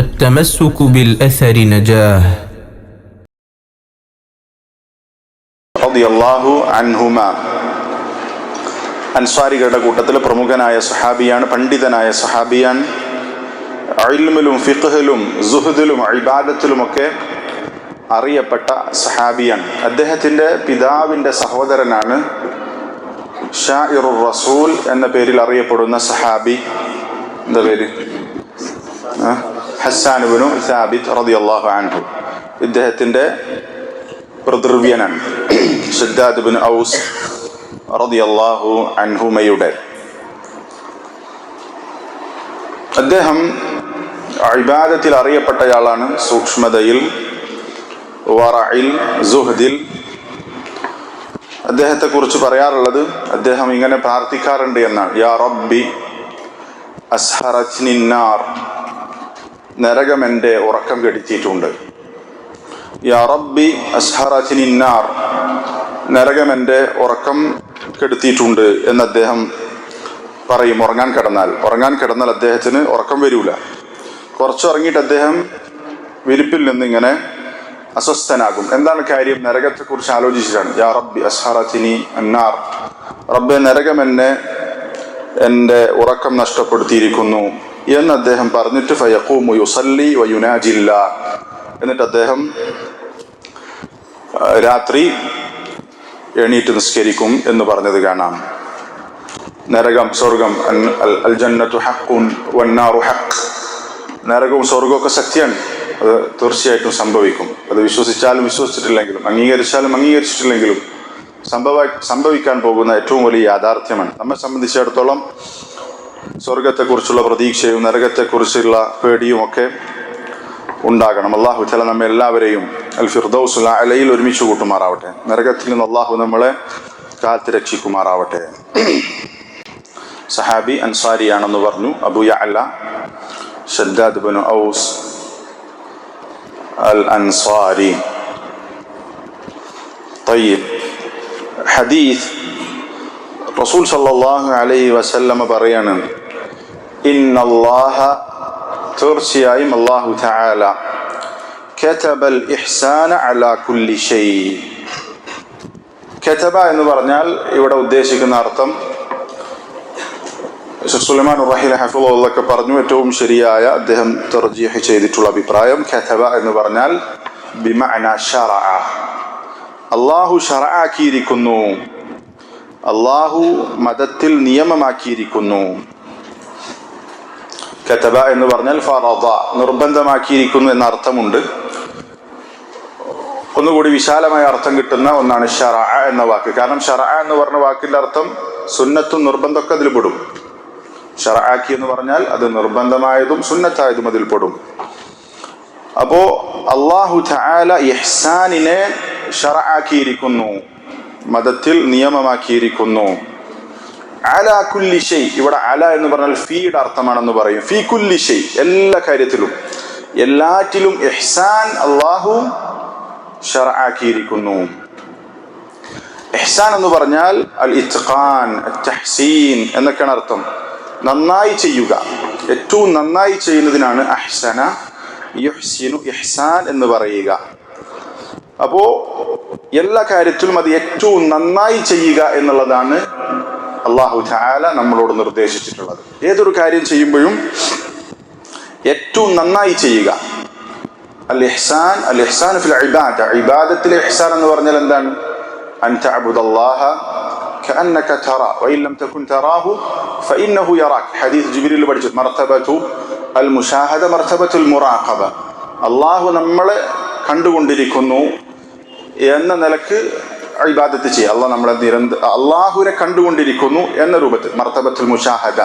التمسك بالأثر نجاه റളിയല്ലാഹു അൻഹുമ അൻസാരികളുടെ കൂട്ടത്തിൽ പ്രമുഖനായ സഹാബിയാണ് പണ്ഡിതനായ സഹാബിയാണ് അയിൽമിലും ഫിഖ്ഹിലും സുഹദിലും ഇബാദത്തിലുമൊക്കെ അറിയപ്പെട്ട സഹാബിയാണ് അദ്ദേഹത്തിൻ്റെ പിതാവിൻ്റെ സഹോദരനാണ് ഷാഇറുർ റസൂൽ എന്ന പേരിൽ അറിയപ്പെടുന്ന സഹാബി എന്താ പേര് ആ? ഹസ്സാനുബിനു സാബിത്ത് റളിയല്ലാഹു അൻഹു. ഇദ്ദേഹത്തിന്റെ പ്രതിർവ്യനാണ് ഷദ്ദാദ് ബിൻ ഔസ് റളിയല്ലാഹു അൻഹുമയുടെ. അദ്ദേഹം ഇബാദത്തിൽ അറിയപ്പെട്ടയാളാണ് സൂക്ഷ്മതയിൽ വറയിൽ സുഹദിൽ. അദ്ദേഹത്തെ കുറിച്ച് പറയാറുള്ളത് അദ്ദേഹം ഇങ്ങനെ പ്രാർത്ഥിക്കാറുണ്ട് എന്നാണ്. യാ റബ്ബി അസ്ഹറച്നിന്നാർ നരകം എന്റെ ഉറക്കം കെടുത്തിയിട്ടുണ്ട്. യാ റബ്ബി നരകം എന്റെ ഉറക്കം കെടുത്തിയിട്ടുണ്ട് എന്ന് അദ്ദേഹം പറയും. ഉറങ്ങാൻ കിടന്നാൽ. ഉറങ്ങാൻ കിടന്നാൽ അദ്ദേഹത്തിന് ഉറക്കം വരൂല. കുറച്ച് ഉറങ്ങിയിട്ട് അദ്ദേഹം വിരിപ്പിൽ നിന്ന് ഇങ്ങനെ അസ്വസ്ഥനാകും. എന്താണ് കാര്യം? നരകത്തെക്കുറിച്ച് ആലോചിച്ചിട്ടാണ്. യാ റബ്ബി അസ്ഹറത്തിനി അന്നാർ റബ്ബെ നരകം എന്നെ എന്റെ ഉറക്കം നഷ്ടപ്പെടുത്തിയിരിക്കുന്നു. എന്ന് അദ്ദേഹം പറഞ്ഞിട്ട് യുസല്ലി വയുനാജില്ല. എന്നിട്ട് അദ്ദേഹം രാത്രി എണീറ്റ് നിസ്കരിക്കും എന്ന് പറഞ്ഞത് കാണാം. നരകം സ്വർഗം അൽ- ജന്നത്തു ഹഖുൻ വന്നാറു ഹഖ്. നരകവും സ്വർഗവും ഒക്കെ അത് തീർച്ചയായിട്ടും സംഭവിക്കും. അത് വിശ്വസിച്ചാലും വിശ്വസിച്ചിട്ടില്ലെങ്കിലും അംഗീകരിച്ചാലും അംഗീകരിച്ചിട്ടില്ലെങ്കിലും സംഭവ സംഭവിക്കാൻ പോകുന്ന ഏറ്റവും വലിയ യാഥാർത്ഥ്യമാണ്. നമ്മെ സംബന്ധിച്ചിടത്തോളം സ്വർഗത്തെക്കുറിച്ചുള്ള പ്രതീക്ഷയും നരകത്തെക്കുറിച്ചുള്ള പേടിയും ഒക്കെ ഉണ്ടാകണം അള്ളാഹു തല നമ്മെ എല്ലാവരെയും അൽ ഫിർദൌസുൽ അലയിൽ ഒരുമിച്ച് കൂട്ടുമാറാവട്ടെ നരകത്തിൽ നിന്ന് അള്ളാഹു നമ്മളെ കാത്ത് രക്ഷിക്കുമാറാവട്ടെ സഹാബി അൻസാരിയാണെന്ന് പറഞ്ഞു അബു യഅല ഷദ്ദാദ് ബിൻ ഔസ് അൽ അൻസാരി طيب حديث റസൂൽ സല്ലാഹു അലൈ വസല്ലമ പറയാണ് ഇന്നല്ലാഹ തീർച്ചയായും അള്ളാഹു താല കെതബൽ ഇഹ്സാന അലാ കുല്ലി ഷൈ. കെതബ എന്ന് പറഞ്ഞാൽ ഇവിടെ ഉദ്ദേശിക്കുന്ന അർത്ഥം സുലൈമാൻ റഹിൽ ഹഫുള്ളൊക്കെ പറഞ്ഞു ഏറ്റവും ശരിയായ അദ്ദേഹം തെർജീഹ് ചെയ്തിട്ടുള്ള അഭിപ്രായം ഖഥബ എന്ന് പറഞ്ഞാൽ ബിമഅന ഷറഅ. അള്ളാഹു ഷറആക്കിയിരിക്കുന്നു അള്ളാഹു മതത്തിൽ നിയമമാക്കിയിരിക്കുന്നു. കതബ എന്ന് പറഞ്ഞാൽ ഫറദ നിർബന്ധമാക്കിയിരിക്കുന്നു എന്ന അർത്ഥമുണ്ട്. ഒന്നുകൂടി വിശാലമായ അർത്ഥം കിട്ടുന്ന ഒന്നാണ് ഷറ എന്ന വാക്ക്. കാരണം ഷറ എന്ന് പറഞ്ഞ വാക്കിന്റെ അർത്ഥം സുന്നത്തും നിർബന്ധമൊക്കെ അതിൽ പെടും. ഷറാക്കി എന്ന് പറഞ്ഞാൽ അത് നിർബന്ധമായതും സുന്നത്തായതും അതിൽ പെടും. അപ്പോ അള്ളാഹു ഇഹ്സാനിനെ ഷറആക്കിയിരിക്കുന്നു മതത്തിൽ നിയമമാക്കിയിരിക്കുന്നു. അല ഇവിടെ അല എന്ന് പറഞ്ഞാൽ ഫീയുടെ അർത്ഥമാണെന്ന് പറയും. ഫീ കുല്ലി ഷെയ് എല്ലാ കാര്യത്തിലും. എല്ലാറ്റിലും എഹ്സാൻ അള്ളാഹു ഷറാക്കിയിരിക്കുന്നു എഹ്സാൻ എന്ന് പറഞ്ഞാൽ അൽ ഇത്ഖാൻ തഹ്സീൻ എന്നൊക്കെയാണ് അർത്ഥം. നന്നായി ചെയ്യുക. ഏറ്റവും നന്നായി ചെയ്യുന്നതിനാണ് അഹ്സന. യുഹ്സിനു എഹ്സാൻ എന്ന് പറയുക. അപ്പോ എല്ലാ കാര്യത്തിലും അത് ഏറ്റവും നന്നായി ചെയ്യുക എന്നുള്ളതാണ് അള്ളാഹു താല നമ്മളോട് നിർദ്ദേശിച്ചിട്ടുള്ളത് ഏതൊരു കാര്യം ചെയ്യുമ്പോഴും ഏറ്റവും നന്നായി ചെയ്യുക അൽ ഇഹ്സാൻ അൽ ഇഹ്സാൻ ഫിൽ ഇബാദ ഇബാദത്തിലെ ഇഹ്സാൻ എന്ന് പറഞ്ഞാൽ എന്താണ് അൻ തഅബുദല്ലാഹ كأنك ترى وإن لم تكن تراه فإنه يراك حديث جبريل പഠിച്ചു مرتبة المشاهدة مرتبة المراقبة അള്ളാഹു നമ്മളെ കണ്ടുകൊണ്ടിരിക്കുന്നു എന്ന നിലയ്ക്ക് ഇബാദത്ത് ചെയ്യുക അള്ളാഹ് നമ്മളെ നിരന്ത അള്ളാഹുവിനെ കണ്ടുകൊണ്ടിരിക്കുന്നു എന്ന രൂപത്തിൽ. മർത്തബത്തുൽ മുഷാഹദ.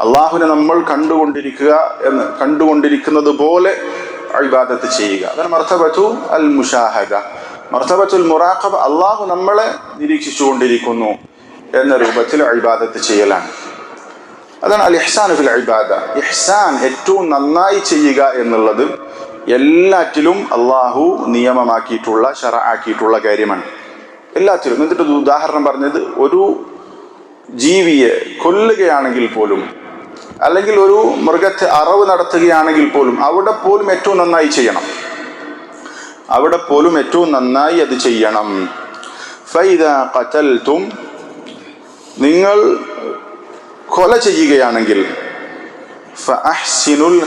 അള്ളാഹുവിനെ നമ്മൾ കണ്ടുകൊണ്ടിരിക്കുക എന്ന് കണ്ടുകൊണ്ടിരിക്കുന്നത് പോലെ ഇബാദത്ത് ചെയ്യുക. അതാണ് മർത്തബത്തു അൽ മുഷാഹദ. മർത്തബത്തുൽ മുറാഖബ് അള്ളാഹു നമ്മളെ നിരീക്ഷിച്ചുകൊണ്ടിരിക്കുന്നു എന്ന രൂപത്തിൽ ഇബാദത്ത് ചെയ്യലാണ്. അതാണ് അൽ ഇഹ്സാൻ ഇബാദ. ഇഹ്സാൻ ഏറ്റവും നന്നായി ചെയ്യുക എന്നുള്ളത് എല്ലാറ്റിലും അള്ളാഹു നിയമമാക്കിയിട്ടുള്ള ഷറ ആക്കിയിട്ടുള്ള കാര്യമാണ്. എല്ലാത്തിലും എന്നിട്ട് ഉദാഹരണം പറഞ്ഞത് ഒരു ജീവിയെ കൊല്ലുകയാണെങ്കിൽ പോലും അല്ലെങ്കിൽ ഒരു മൃഗത്തെ അറവ് നടത്തുകയാണെങ്കിൽ പോലും അവിടെ പോലും ഏറ്റവും നന്നായി ചെയ്യണം. അവിടെ പോലും ഏറ്റവും നന്നായി അത് ചെയ്യണം. ഫൈദ ഖതൽതും നിങ്ങൾ കൊല ചെയ്യുകയാണെങ്കിൽ ഫഅഹ്സിനുൽ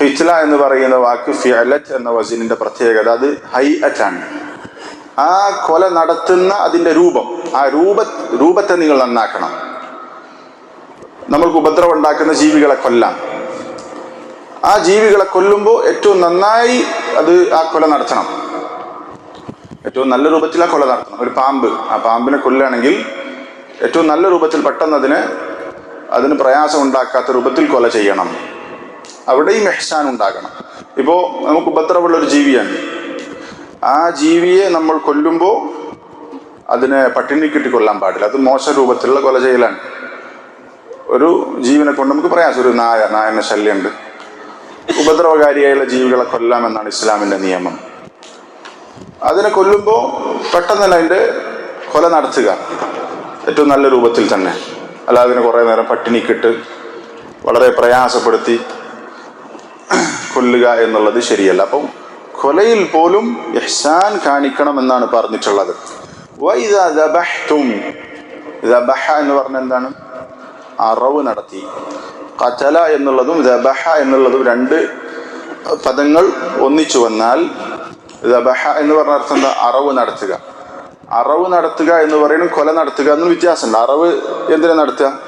ഖിത്ല എന്ന് പറയുന്ന വാക്ക് ഫിയലറ്റ് എന്ന വസീലിന്റെ പ്രത്യേകത അത് ഹൈ അറ്റാണ് ആ കൊല നടത്തുന്ന അതിന്റെ രൂപം ആ രൂപ രൂപത്തെ നിങ്ങൾ നന്നാക്കണം. നമ്മൾക്ക് ഉപദ്രവം ഉണ്ടാക്കുന്ന ജീവികളെ കൊല്ലാം. ആ ജീവികളെ കൊല്ലുമ്പോൾ ഏറ്റവും നന്നായി അത് ആ കൊല നടത്തണം. ഏറ്റവും നല്ല രൂപത്തിൽ ആ കൊല നടത്തണം. ഒരു പാമ്പ് ആ പാമ്പിനെ കൊല്ലുകയാണെങ്കിൽ ഏറ്റവും നല്ല രൂപത്തിൽ പെട്ടെന്ന് അതിന് അതിന് പ്രയാസം ഉണ്ടാക്കാത്ത രൂപത്തിൽ കൊല ചെയ്യണം. അവിടെയും എഹ്സാൻ ഉണ്ടാകണം. ഇപ്പോ നമുക്ക് ഉപദ്രവമുള്ള ഒരു ജീവിയാണ്. ആ ജീവിയെ നമ്മൾ കൊല്ലുമ്പോൾ അതിനെ പട്ടിണി കിട്ടി കൊല്ലാൻ പാടില്ല. അത് മോശ രൂപത്തിലുള്ള കൊല ചെയ്യലാണ്. ഒരു ജീവനെ കൊണ്ട് നമുക്ക് പ്രയാസം. ഒരു നായ നായന ശല്യമുണ്ട്. ഉപദ്രവകാരിയായുള്ള ജീവികളെ കൊല്ലാമെന്നാണ് ഇസ്ലാമിന്റെ നിയമം. അതിനെ കൊല്ലുമ്പോൾ പെട്ടെന്ന് തന്നെ അതിന്റെ കൊല നടത്തുക. ഏറ്റവും നല്ല രൂപത്തിൽ തന്നെ. അല്ലാതെ അതിനെ കുറേ നേരം പട്ടിണിക്കിട്ട് വളരെ പ്രയാസപ്പെടുത്തി കൊല്ലുക എന്നുള്ളത് ശരിയല്ല. അപ്പം കൊലയിൽ പോലും ഇഹ്സാൻ കാണിക്കണം എന്നാണ് പറഞ്ഞിട്ടുള്ളത്. എന്ന് പറഞ്ഞ എന്താണ്? അറവ് നടത്തി. കചല എന്നുള്ളതും ദബഹ എന്നുള്ളതും രണ്ട് പദങ്ങൾ ഒന്നിച്ചു വന്നാൽ ദബഹ എന്ന് പറഞ്ഞ അർത്ഥം എന്താ? അറവ് നടത്തുക. അറവ് നടത്തുക എന്ന് പറയുന്നത് കൊല നടത്തുക എന്നും വ്യത്യാസമുണ്ട്. അറവ് എന്തിനാ നടത്തുക?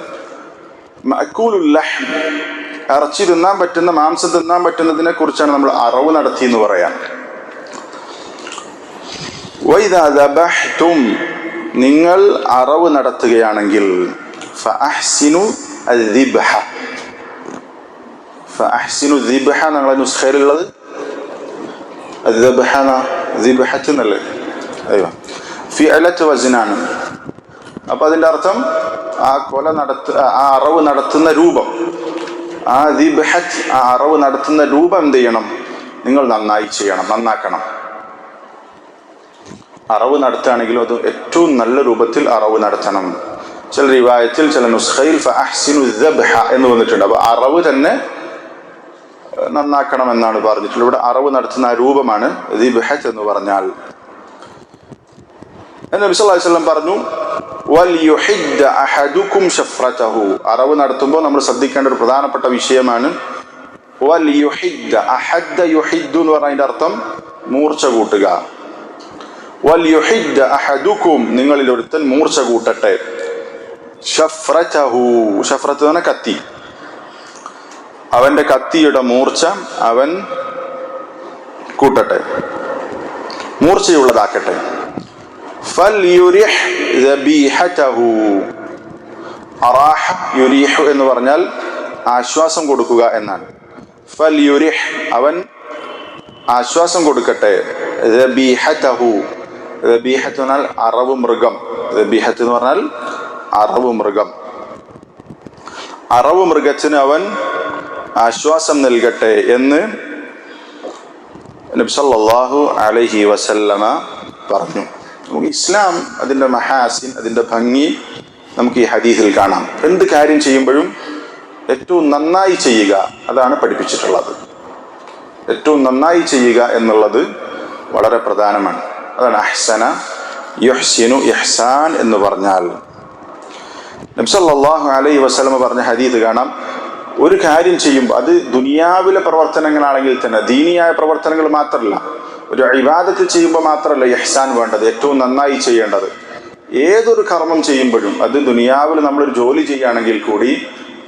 ഇറച്ചി തിന്നാൻ പറ്റുന്ന മാംസം തിന്നാൻ പറ്റുന്നതിനെ കുറിച്ചാണ് നമ്മൾ അറവ് നടത്തി എന്ന് പറയാം. നിങ്ങൾ അറവ് നടത്തുകയാണെങ്കിൽ ഞങ്ങളെ നുസ്ഖയിലുള്ളത്. എന്നല്ലേ? അയ്യോ. അർത്ഥം ആ കൊല നടത്ത ആ അറവ് നടത്തുന്ന രൂപം. ആ ദിബ്ഹത്ത് ആ അറവ് നടത്തുന്ന രൂപം എന്ത് ചെയ്യണം? നിങ്ങൾ നന്നായി ചെയ്യണം നന്നാക്കണം. അറവ് നടത്തുകയാണെങ്കിലും അത് ഏറ്റവും നല്ല രൂപത്തിൽ അറവ് നടത്തണം. ചില റിവായത്തിൽ ചില നുസ്ഖയിൽ എന്ന് വന്നിട്ടുണ്ട്. അപ്പൊ അറവ് തന്നെ നന്നാക്കണം എന്നാണ് പറഞ്ഞിട്ടുള്ളത്. ഇവിടെ അറവ് നടത്തുന്ന രൂപമാണ് ദിബ്ഹത്ത് എന്ന് പറഞ്ഞാൽ. നബി സല്ലല്ലാഹു അലൈഹി വസല്ലം പറഞ്ഞു വൽയുഹിദ്ദ അഹദുക്കും അറവ് നടത്തുമ്പോൾ നമ്മൾ ശ്രദ്ധിക്കേണ്ട ഒരു പ്രധാനപ്പെട്ട വിഷയമാണ് വൽയുഹിദ്ദ എന്ന് പറഞ്ഞതിന്റെ അർത്ഥം മൂർച്ച കൂട്ടുക. വൽയുഹിദ്ദ അഹദുക്കും നിങ്ങളിൽ ഒരുത്തൻ മൂർച്ച കൂട്ടട്ടെ. ഷഫ്രതഹു കത്തി. അവന്റെ കത്തിയുടെ മൂർച്ച അവൻ കൂട്ടട്ടെ. മൂർച്ചയുള്ളതാക്കട്ടെ. അറാഹ യുരീഹു എന്ന് പറഞ്ഞാൽ ആശ്വാസം കൊടുക്കുക എന്നാണ്. ഫൽയുരിഹ് അവൻ ആശ്വാസം കൊടുക്കട്ടെ. ദബീഹതഹു. ദബീഹത്ത് എന്നാൽ അറവ് മൃഗം. ദബീഹത്ത് എന്ന് പറഞ്ഞാൽ അറവ് മൃഗം. അറവ് മൃഗത്തിന് അവൻ ആശ്വാസം നൽകട്ടെ എന്ന് നബ്സല്ലാഹു അലഹി വസല്ലമ പറഞ്ഞു. ഇസ്ലാം അതിന്റെ മഹാസിൻ അതിന്റെ ഭംഗി നമുക്ക് ഈ ഹദീസിൽ കാണാം. എന്ത് കാര്യം ചെയ്യുമ്പോഴും ഏറ്റവും നന്നായി ചെയ്യുക അതാണ് പഠിപ്പിച്ചിട്ടുള്ളത്. ഏറ്റവും നന്നായി ചെയ്യുക എന്നുള്ളത് വളരെ പ്രധാനമാണ്. അതാണ് അഹ്സന യുഹ്സിനു ഇഹ്സാൻ എന്ന് പറഞ്ഞാൽ. നബ്സല്ലാഹു അലൈ വസ്ലമ പറഞ്ഞ ഹദീദ് കാണാം. ഒരു കാര്യം ചെയ്യുമ്പോൾ അത് ദുനിയാവിലെ പ്രവർത്തനങ്ങളാണെങ്കിൽ തന്നെ ദീനിയായ പ്രവർത്തനങ്ങൾ മാത്രമല്ല ഒരു ഇബാദത്ത് ചെയ്യുമ്പോൾ മാത്രമല്ല ഇഹ്സാൻ വേണ്ടത് ഏറ്റവും നന്നായി ചെയ്യേണ്ടത്. ഏതൊരു കർമ്മം ചെയ്യുമ്പോഴും അത് ദുനിയാവിൽ നമ്മളൊരു ജോലി ചെയ്യുകയാണെങ്കിൽ കൂടി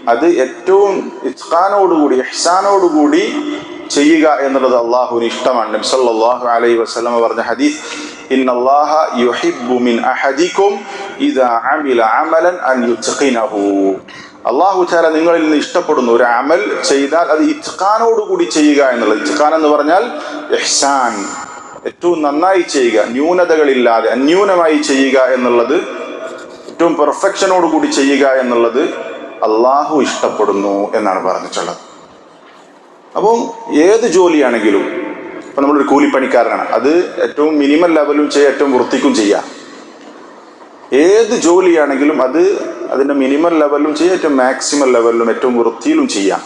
അത് ഏറ്റവും ഇസ്ഖാനോടുകൂടി ഇഹ്സാനോടുകൂടി ചെയ്യുക എന്നുള്ളത് അള്ളാഹുവിന് ഇഷ്ടമാണ്. നബി സല്ലല്ലാഹു അലൈഹി വസല്ലമ പറഞ്ഞ ഹദീസ് അല്ലാഹ യുഹിബ്ബു മിൻ അഹദികും ഇദാ അമില അമലൻ അൻ യുത്ഖിനഹു. അള്ളാഹു താല നിങ്ങളിൽ നിന്ന് ഇഷ്ടപ്പെടുന്നു ഒരു അമൽ ചെയ്താൽ അത് ഇത്ഖാനോടുകൂടി ചെയ്യുക എന്നുള്ളത്. ഇത്ഖാൻ എന്ന് പറഞ്ഞാൽ എഹ്സാൻ ഏറ്റവും നന്നായി ചെയ്യുക ന്യൂനതകളില്ലാതെ അന്യൂനമായി ചെയ്യുക എന്നുള്ളത് ഏറ്റവും പെർഫെക്ഷനോടുകൂടി ചെയ്യുക എന്നുള്ളത് അള്ളാഹു ഇഷ്ടപ്പെടുന്നു എന്നാണ് പറഞ്ഞിട്ടുള്ളത്. അപ്പം ഏത് ജോലിയാണെങ്കിലും ഇപ്പം നമ്മളൊരു കൂലിപ്പണിക്കാരനാണ് അത് ഏറ്റവും മിനിമം ലെവലും ചെയ്യുക ഏറ്റവും വൃത്തിക്കും ചെയ്യുക ഏത് ജോലിയാണെങ്കിലും അത് അതിന്റെ മിനിമം ലെവലിലും ചെയ്യാം ഏറ്റവും മാക്സിമം ലെവലിലും ഏറ്റവും വൃത്തിയിലും ചെയ്യാം.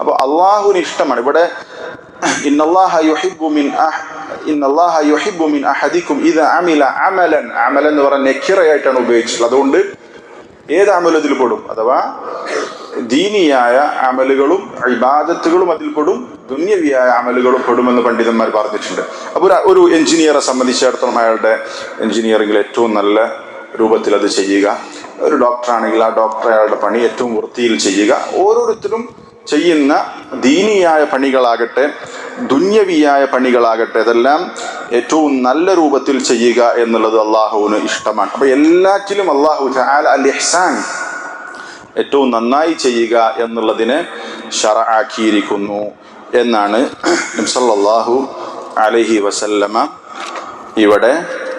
അപ്പോൾ അള്ളാഹുവിന് ഇഷ്ടമാണ്. ഇവിടെ എന്ന് പറഞ്ഞ നെക്കിറയായിട്ടാണ് ഉപയോഗിച്ചിട്ടുള്ളത്. അതുകൊണ്ട് ഏത് അമലും ഇതിൽ പെടും? അഥവാ ദീനിയായ അമലുകളും ഇബാദത്തുകളും അതിൽ പെടും ദുന്യവിയായ അമലുകളും പെടുമെന്ന് പണ്ഡിതന്മാർ പറഞ്ഞിട്ടുണ്ട്. അപ്പോൾ ഒരു എഞ്ചിനീയറെ സംബന്ധിച്ചിടത്തോളം അയാളുടെ എഞ്ചിനീയറിംഗിൽ ഏറ്റവും നല്ല രൂപത്തിൽ അത് ചെയ്യുക. ഒരു ഡോക്ടറാണെങ്കിൽ ആ ഡോക്ടർ അയാളുടെ പണി ഏറ്റവും വൃത്തിയിൽ ചെയ്യുക. ഓരോരുത്തരും ചെയ്യുന്ന ദീനിയായ പണികളാകട്ടെ ദുന്യവിയായ പണികളാകട്ടെ അതെല്ലാം ഏറ്റവും നല്ല രൂപത്തിൽ ചെയ്യുക എന്നുള്ളത് അള്ളാഹുവിന് ഇഷ്ടമാണ്. അപ്പൊ എല്ലാറ്റിലും അള്ളാഹു അൽ ഇഹ്സാൻ ഏറ്റവും നന്നായി ചെയ്യുക എന്നുള്ളതിനെ ഷറആക്കിയിരിക്കുന്നു എന്നാണ് നബ്സല്ലാഹു അലഹി വസല്ലമ ഇവിടെ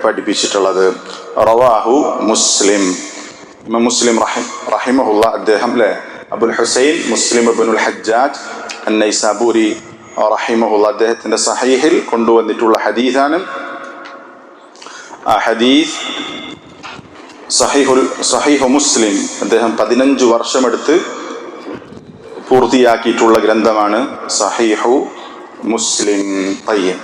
പഠിപ്പിച്ചിട്ടുള്ളത്. റവാഹു മുസ്ലിം. ഇമാം മുസ്ലിം റഹിം അദ്ദേഹം അല്ലേ അബുൽ ഹുസൈൻ മുസ്ലിം അബുൽ ഹജ്ജാജ് അന്നൈസാബൂരി റഹിമഹുല്ല അദ്ദേഹത്തിന്റെ സഹീഹിൽ കൊണ്ടുവന്നിട്ടുള്ള ഹദീസാണ്. ആ ഹദീസ് സഹീഹുൽ സഹീഹു മുസ്ലിം അദ്ദേഹം പതിനഞ്ച് വർഷമെടുത്ത് പൂർത്തിയാക്കിയിട്ടുള്ള ഗ്രന്ഥമാണ് സഹീഹു മുസ്ലിം പയ്യൻ